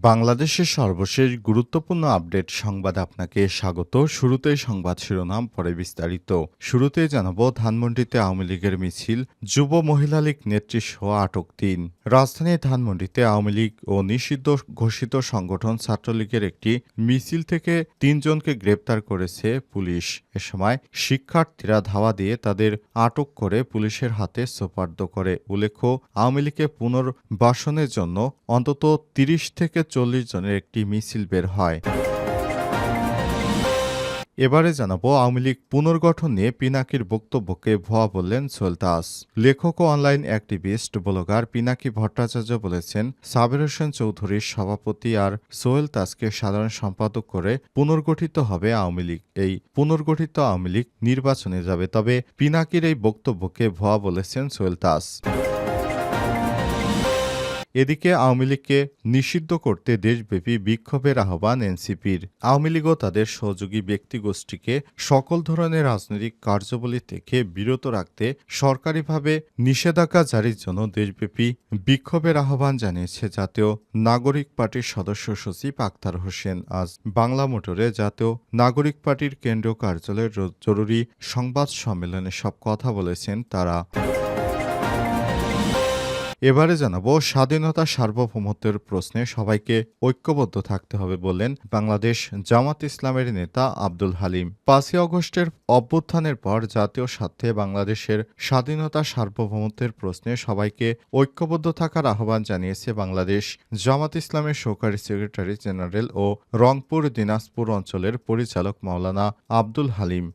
বাংলাদেশের সর্বশেষ গুরুত্বপূর্ণ আপডেট সংবাদ আপনাকে স্বাগত। শুরুতেই সংবাদ শিরোনাম, পরে বিস্তারিত। শুরুতেই জানাব, ধানমন্ডিতে আওয়ামী লীগের মিছিল, যুব মহিলা লীগ নেত্রী সহ আটক তিন রাজধানীর ধানমন্ডিতে আওয়ামী লীগ ও নিষিদ্ধ ঘোষিত সংগঠন ছাত্রলীগের একটি মিছিল থেকে তিনজনকে গ্রেপ্তার করেছে পুলিশ। এ সময় শিক্ষার্থীরা ধাওয়া দিয়ে তাদের আটক করে পুলিশের হাতে সোপার্দ করে। উল্লেখ্য, আওয়ামী লীগের পুনর্বাসনের জন্য অন্তত তিরিশ থেকে চল্লিশ জনের একটি মিছিল বের হয়। এবারে জানাব, আওয়ামী লীগ পুনর্গঠন নিয়ে পিনাকির বক্তব্যকে ভুয়া বললেন সোলতাস। লেখক ও online activist, blogger Pinaki Bhattacharya বলেছেন, সাবের হোসেন চৌধুরীর সভাপতি আর সোহেল তাসকে সাধারণ সম্পাদক করে পুনর্গঠিত হবে আওয়ামী লীগ। এই পুনর্গঠিত আওয়ামী লীগ নির্বাচনে যাবে, তবে পিনাকির এই বক্তব্যকে ভুয়া বলেছেন সোহেল তাস এদিকে আওয়ামী লীগকে নিষিদ্ধ করতে দেশব্যাপী বিক্ষোভের আহ্বান এনসিপির। আওয়ামী লীগও তাদের সহযোগী ব্যক্তিগোষ্ঠীকে সকল ধরনের রাজনৈতিক কার্যাবলী থেকে বিরত রাখতে সরকারিভাবে নিষেধাজ্ঞা জারির জন্য দেশব্যাপী বিক্ষোভের আহ্বান জানিয়েছে জাতীয় নাগরিক পার্টির সদস্য সচিব আক্তার হোসেন। আজ বাংলা মোটরে জাতীয় নাগরিক পার্টির কেন্দ্রীয় কার্যালয়ের জরুরি সংবাদ সম্মেলনে সব কথা বলেছেন তারা। এবারে জানাব, স্বাধীনতা সার্বভৌমত্বের প্রশ্নে সবাইকে ঐক্যবদ্ধ থাকতে হবে বললেন বাংলাদেশ জামাত ইসলামের নেতা আব্দুল হালিম। পাঁচই অগস্টের অভ্যুত্থানের পর জাতীয় স্বার্থে বাংলাদেশের স্বাধীনতা সার্বভৌমত্বের প্রশ্নে সবাইকে ঐক্যবদ্ধ থাকার আহ্বান জানিয়েছে বাংলাদেশ জামাত ইসলামের সহকারী সেক্রেটারি জেনারেল ও রংপুর দিনাজপুর অঞ্চলের পরিচালক মাওলানা আব্দুল হালিম।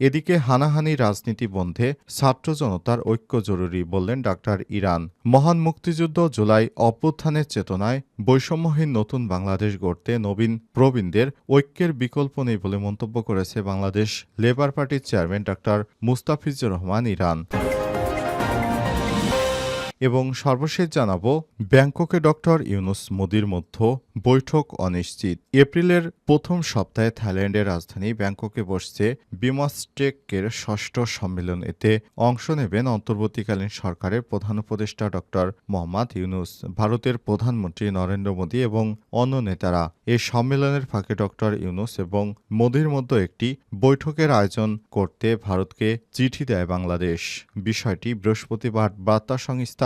এদিকে হানাহানি রাজনীতি বন্ধে ছাত্র জনতার ঐক্য জরুরি বললেন ডাক্তার ইরান। মহান মুক্তিযুদ্ধ জুলাই অভ্যুত্থানের চেতনায় বৈষম্যহীন নতুন বাংলাদেশ গড়তে নবীন প্রবীণদের ঐক্যের বিকল্প নেই বলে মন্তব্য করেছে বাংলাদেশ লেবার পার্টির chairman doctor Mustafizur Rahman, Iran. এবং সর্বশেষ জানাব, ব্যাংককে ডক্টর ইউনুস মোদির মধ্যে বৈঠক অনিশ্চিত। এপ্রিলের প্রথম সপ্তাহে থাইল্যান্ডের রাজধানী ব্যাংককে বসছে বিমস্টেকের ষষ্ঠ সম্মেলন। এতে অংশ নেবেন অন্তর্বর্তীকালীন সরকারের প্রধান উপদেষ্টা ডক্টর মোহাম্মদ ইউনুস, ভারতের প্রধানমন্ত্রী নরেন্দ্র মোদী এবং অন্য নেতারা। এই সম্মেলনের ফাঁকে ডক্টর ইউনুস এবং মোদীর মধ্যে একটি বৈঠকের আয়োজন করতে ভারতকে চিঠি দেয় বাংলাদেশ। বিষয়টি বৃহস্পতিবার বার্তা সংস্থা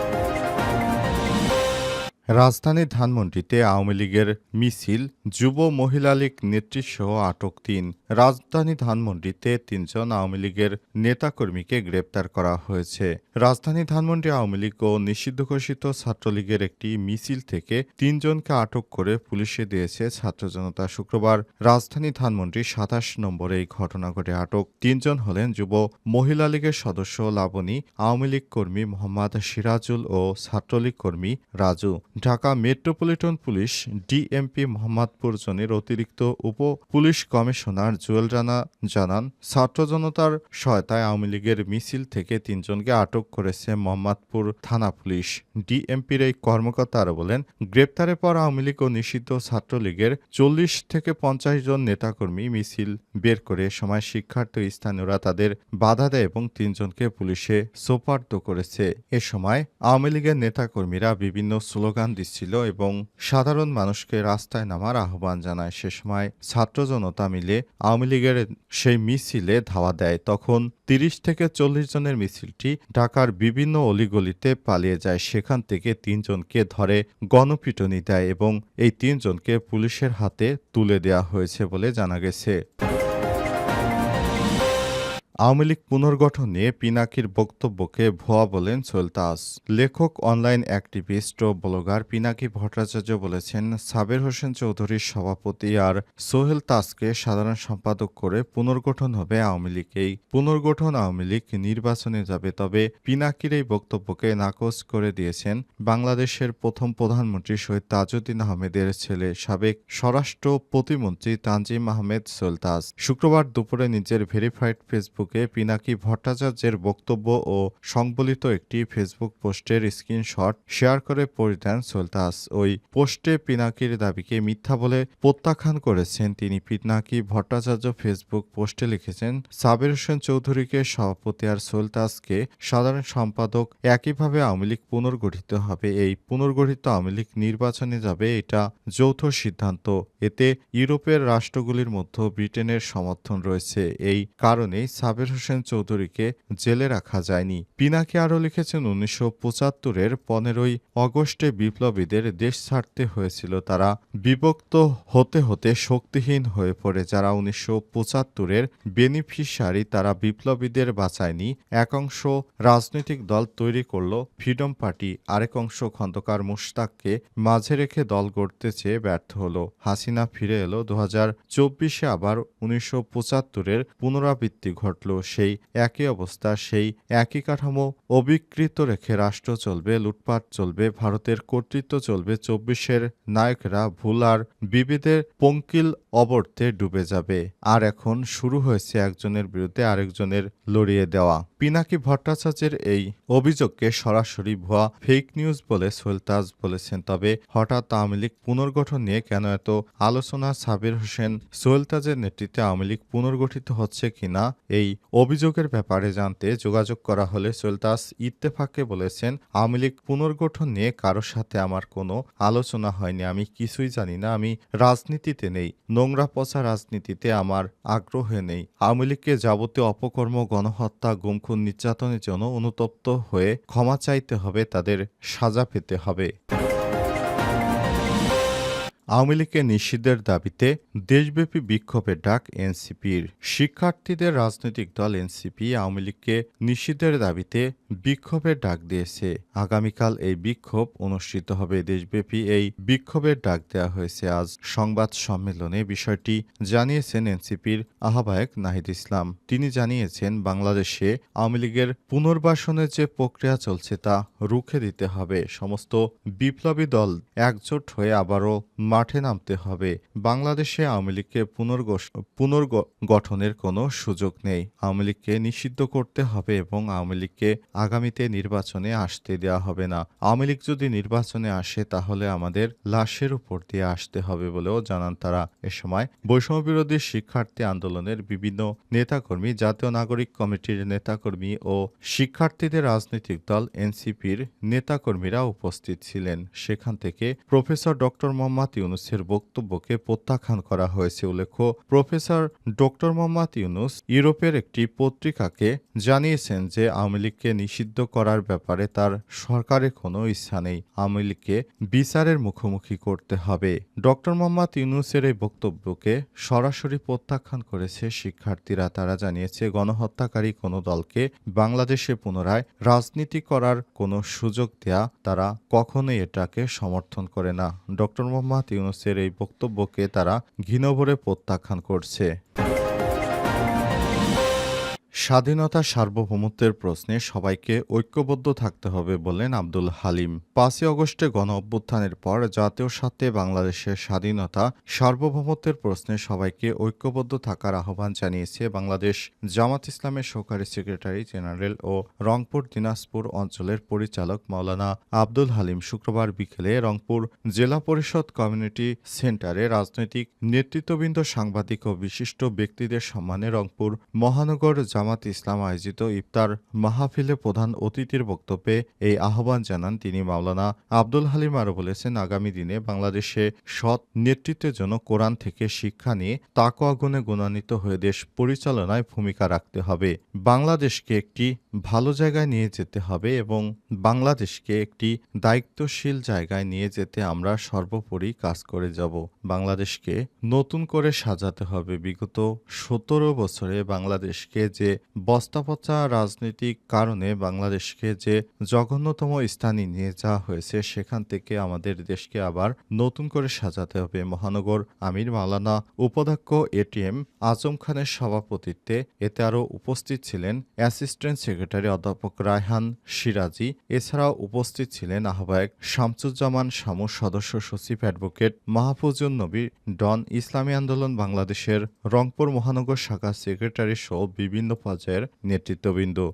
রাজধানীর ধানমন্ডিতে আওয়ামী লীগের মিছিল, যুব মহিলা লীগ নেতৃসহ আটক তিন। রাজধানী ধানমন্ডিতে তিনজন আওয়ামী লীগের নেতাকর্মীকে গ্রেপ্তার করা হয়েছে। রাজধানী ধানমন্ডি আওয়ামী লীগ ও নিষিদ্ধ ঘোষিত ছাত্রলীগের একটি মিছিল থেকে তিনজনকে আটক করে পুলিশে দিয়েছে ছাত্র জনতা শুক্রবার। রাজধানী ধানমন্ডি সাতাশ নম্বরে এই ঘটনা ঘটে আটক। তিনজন হলেন যুব মহিলা লীগের সদস্য লাবণী, আওয়ামী লীগ কর্মী মোহাম্মদ সিরাজুল ও ছাত্রলীগ কর্মী Raju. Dhaka metropolitan police DMP Mohammadpur জোনের অতিরিক্ত উপ পুলিশ কমিশনার জুয়েল রানা জানান, ছাত্র জনতার সহায়তায় আওয়ামী লীগের মিছিল থেকে তিনজনকে আটক করেছে মোহাম্মদপুর থানা পুলিশ। ডিএমপির এই কর্মকর্তা বলেন, গ্রেপ্তারের পর আওয়ামী লীগ ও নিষিদ্ধ ছাত্রলীগের চল্লিশ থেকে পঞ্চাশ জন নেতাকর্মী মিছিল বের করে সময় শিক্ষার্থী স্থানীয়রা তাদের বাধা দেয় এবং তিনজনকে পুলিশে সোপার্দ করেছে। এ সময় আওয়ামী লীগের নেতাকর্মীরা বিভিন্ন স্লোগান দিচ্ছিল এবং সাধারণ মানুষকে রাস্তায় নামার আহ্বান জানায়। সে সময় ছাত্র জনতা মিলে আওয়ামী লীগের সেই মিছিলে ধাওয়া দেয়। তখন তিরিশ থেকে চল্লিশ জনের মিছিলটি ঢাকার বিভিন্ন অলিগলিতে পালিয়ে যায়। সেখান থেকে তিনজনকে ধরে গণপিটনি দেয় এবং এই তিনজনকে পুলিশের হাতে তুলে দেওয়া হয়েছে বলে জানা গেছে। আওয়ামী লীগ পুনর্গঠনে পিনাকির বক্তব্যকে ভুয়া বলেন সোলতাস লেখক, অনলাইন অ্যাক্টিভিস্ট ও ব্লগার পিনাকি ভট্টাচার্য বলেছেন, সাবের হোসেন চৌধুরীর সভাপতি আর সোহেল তাসকে সাধারণ সম্পাদক করে পুনর্গঠন হবে আওয়ামী লীগ এই পুনর্গঠন আওয়ামী লীগ নির্বাচনে যাবে, তবে পিনাকির এই বক্তব্যকে নাকচ করে দিয়েছেন বাংলাদেশের প্রথম প্রধানমন্ত্রী শহীদ তাজউদ্দিন আহমেদের ছেলে সাবেক স্বরাষ্ট্র প্রতিমন্ত্রী তানজিম আহমেদ সোলতাস শুক্রবার দুপুরে নিজের ভেরিফাইড ফেসবুকে পিনাকি ভট্টাচার্যের বক্তব্য ও সংবলিত একটি ফেসবুক পোস্টের স্ক্রিনশট শেয়ার করে পড়ে দেন সোলতাস। ওই পোস্টে পিনাকির দাবিকে মিথ্যা বলে প্রত্যাখ্যান করেছেন তিনি। পিনাকি ভট্টাচার্য ফেসবুক পোস্টে লিখেছেন, সাবির হোসেন চৌধুরীকে সভাপতি আর সোলতাসকে সাধারণ সম্পাদক একইভাবে আওয়ামী লীগ পুনর্গঠিত হবে। এই পুনর্গঠিত আওয়ামী লীগ নির্বাচনে যাবে এটা যৌথ সিদ্ধান্ত। এতে ইউরোপের রাষ্ট্রগুলির মধ্যে ব্রিটেনের সমর্থন রয়েছে। এই কারণেই সাবের হোসেন চৌধুরীকে জেলে রাখা যায়নি। পিনাকি আরও লিখেছেন, উনিশশো পঁচাত্তরের পনেরোই অগস্টে বিপ্লবীদের দেশ ছাড়তে হয়েছিল তারা। বিভক্ত হতে হতে শক্তিহীন হয়ে পড়ে যারা উনিশশো পঁচাত্তরের বেনিফিশিয়ারি তারা বিপ্লবীদের বাঁচায়নি। এক অংশ রাজনৈতিক দল তৈরি করল, ফ্রিডম পার্টি। আরেক অংশ খন্দকার মুশতাককে মাঝে রেখে দল গড়তে চেয়ে ব্যর্থ হলো। হাসিনা ফিরে এলো দু হাজার চব্বিশে আবার উনিশশো পঁচাত্তরের পুনরাবৃত্তি ঘটল। সেই একই অবস্থা, সেই একই কাঠামো। অবিকৃত রেখে রাষ্ট্র চলবে, লুটপাট চলবে, ভারতের কর্তৃত্ব চলবে, চব্বিশের নায়করা ভুল আর বিবিধের পঙ্কিল অবর্তে ডুবে যাবে। আর এখন শুরু হয়েছে একজনের বিরুদ্ধে আরেকজনের লড়িয়ে দেওয়া। পিনাকি ভট্টাচার্যের এই অভিযোগকে সরাসরি ভুয়া ফেক নিউজ বলে সোলতাজ বলেছেন। তবে হঠাৎ আওয়ামী লীগ পুনর্গঠন নিয়ে কেন এত আলোচনা? সাবির হোসেন সোলতাজের নেতৃত্বে আওয়ামী লীগ পুনর্গঠিত হচ্ছে কিনা? এই অভিযোগের ব্যাপারে জানতে যোগাযোগ করা হলে সোলতাস ইত্তেফাককে বলেছেন, আওয়ামী লীগ পুনর্গঠন নিয়ে কারোর সাথে আমার কোনো আলোচনা হয়নি। আমি কিছুই জানি না। আমি রাজনীতিতে নেই। নোংরা পচা রাজনীতিতে আমার আগ্রহ নেই। আওয়ামী লীগকে যাবতীয় অপকর্ম, গণহত্যা, গুমখুন নির্যাতনের জন্য অনুতপ্ত হয়ে ক্ষমা চাইতে হবে। তাদের সাজা পেতে হবে। আওয়ামী লীগের নিষিদ্ধের দাবিতে দেশব্যাপী বিক্ষোভের ডাক এনসিপির। শিক্ষার্থীদের রাজনৈতিক দল এনসিপি আওয়ামী লীগকে নিষিদ্ধের দাবিতে বিক্ষোভের ডাক দিয়েছে। আগামীকাল এই বিক্ষোভ অনুষ্ঠিত হবে। দেশব্যাপী এই বিক্ষোভের ডাক দেওয়া হয়েছে। আজ সংবাদ সম্মেলনে বিষয়টি জানিয়েছেন এনসিপির আহ্বায়ক নাহিদ ইসলাম। তিনি জানিয়েছেন, বাংলাদেশে আওয়ামী লীগের পুনর্বাসনের যে প্রক্রিয়া চলছে তা রুখে দিতে হবে। সমস্ত বিপ্লবী দল একজোট হয়ে আবারও মাঠে নামতে হবে। বাংলাদেশে আওয়ামী লীগকে পুনর্গঠনের কোনো সুযোগ নেই। আওয়ামী লীগকে নিষিদ্ধ করতে হবে এবং আওয়ামী লীগকে আগামীতে নির্বাচনে আসতে দেওয়া হবে না। আওয়ামী লীগ যদি নির্বাচনে আসে, তাহলে আমাদের লাশের উপর দিয়ে আসতে হবে বলেও জানান তারা। এ সময় বৈষম্য বিরোধী শিক্ষার্থী আন্দোলনের বিভিন্ন নেতাকর্মী, জাতীয় নাগরিক কমিটির নেতাকর্মী ও শিক্ষার্থীদের রাজনৈতিক দল এনসিপির নেতাকর্মীরা উপস্থিত ছিলেন। সেখান থেকে প্রফেসর ডক্টর মোহাম্মদ ইউনুসের বক্তব্যকে প্রত্যাখ্যান করা হয়েছে উল্লেখ প্রফেসর ডক্টর মোহাম্মদ ইউনুস ইউরোপের একটি পত্রিকাকে জানিয়েছেন যে আওয়ামী লীগকে নিষিদ্ধ করার ব্যাপারে তার সরকারের কোনো ইচ্ছা নেই। আওয়ামী লীগকে বিচারের মুখোমুখি করতে হবে। ডক্টর মোহাম্মদ ইউনুসের এই বক্তব্যকে সরাসরি প্রত্যাখ্যান করেছে শিক্ষার্থীরা। তারা জানিয়েছে, গণহত্যাকারী কোনো দলকে বাংলাদেশে পুনরায় রাজনীতি করার কোনো সুযোগ দেয়া তারা কখনোই এটাকে সমর্থন করে না। ডক্টর মোহাম্মদ ইউনুসের এই বক্তব্যকে তারা ঘৃণভরে প্রত্যাখ্যান করছে। স্বাধীনতা সার্বভৌমত্বের প্রশ্নে সবাইকে ঐক্যবদ্ধ থাকতে হবে বলেন আব্দুল হালিম। পাঁচই অগস্টে গণ অভ্যুত্থানের পর জাতীয় স্বার্থে বাংলাদেশের স্বাধীনতা সার্বভৌমত্বের প্রশ্নে সবাইকে ঐক্যবদ্ধ থাকার আহ্বান জানিয়েছে বাংলাদেশ। জামাত ইসলামের সহকারী সেক্রেটারি জেনারেল ও রংপুর দিনাজপুর অঞ্চলের পরিচালক মাওলানা আব্দুল হালিম শুক্রবার বিকেলে রংপুর জেলা পরিষদ কমিউনিটি সেন্টারে রাজনৈতিক নেতৃত্ববৃন্দ, সাংবাদিক ও বিশিষ্ট ব্যক্তিদের সম্মানে রংপুর মহানগর জামাত ইসলাম আয়োজিত ইফতার মাহফিলে প্রধান অতিথির বক্তব্যে এই আহ্বান জানান তিনি মাওলানা আব্দুল হালিম আরও বলেছেন, আগামী দিনে বাংলাদেশে সৎ নেতৃত্বের জন্য কোরআন থেকে শিক্ষা নিয়ে তাকো আগুনে গুণান্বিত হয়ে দেশ পরিচালনায় ভূমিকা রাখতে হবে। বাংলাদেশকে একটি ভালো জায়গায় নিয়ে যেতে হবে এবং বাংলাদেশকে একটি দায়িত্বশীল জায়গায় নিয়ে যেতে আমরা সর্বোপরি কাজ করে যাব। বাংলাদেশকে নতুন করে সাজাতে হবে। বিগত সতেরো বছরে বাংলাদেশকে যে বস্তাপচা রাজনৈতিক কারণে বাংলাদেশকে যে জঘন্যতম স্থানে নিয়ে যাওয়া হয়েছে, সেখান থেকে আমাদের দেশকে আবার নতুন করে সাজাতে হবে। মহানগর আমির মাওলানা উপাধ্যক্ষ এটিএম আজম খানের সভাপতিত্বে এতে আরও উপস্থিত ছিলেন অ্যাসিস্ট্যান্ট সেক্রেটারি অধ্যাপক রায়হান সিরাজি। এছাড়াও উপস্থিত ছিলেন আহ্বায়ক শামসুজ্জামান শামু সদস্য সচিব অ্যাডভোকেট মাহফুজুন নবী, ডন ইসলামী আন্দোলন বাংলাদেশের রংপুর মহানগর শাখা সেক্রেটারি সহ বিভিন্ন পর্যায়ের নেতৃত্ববৃন্দ।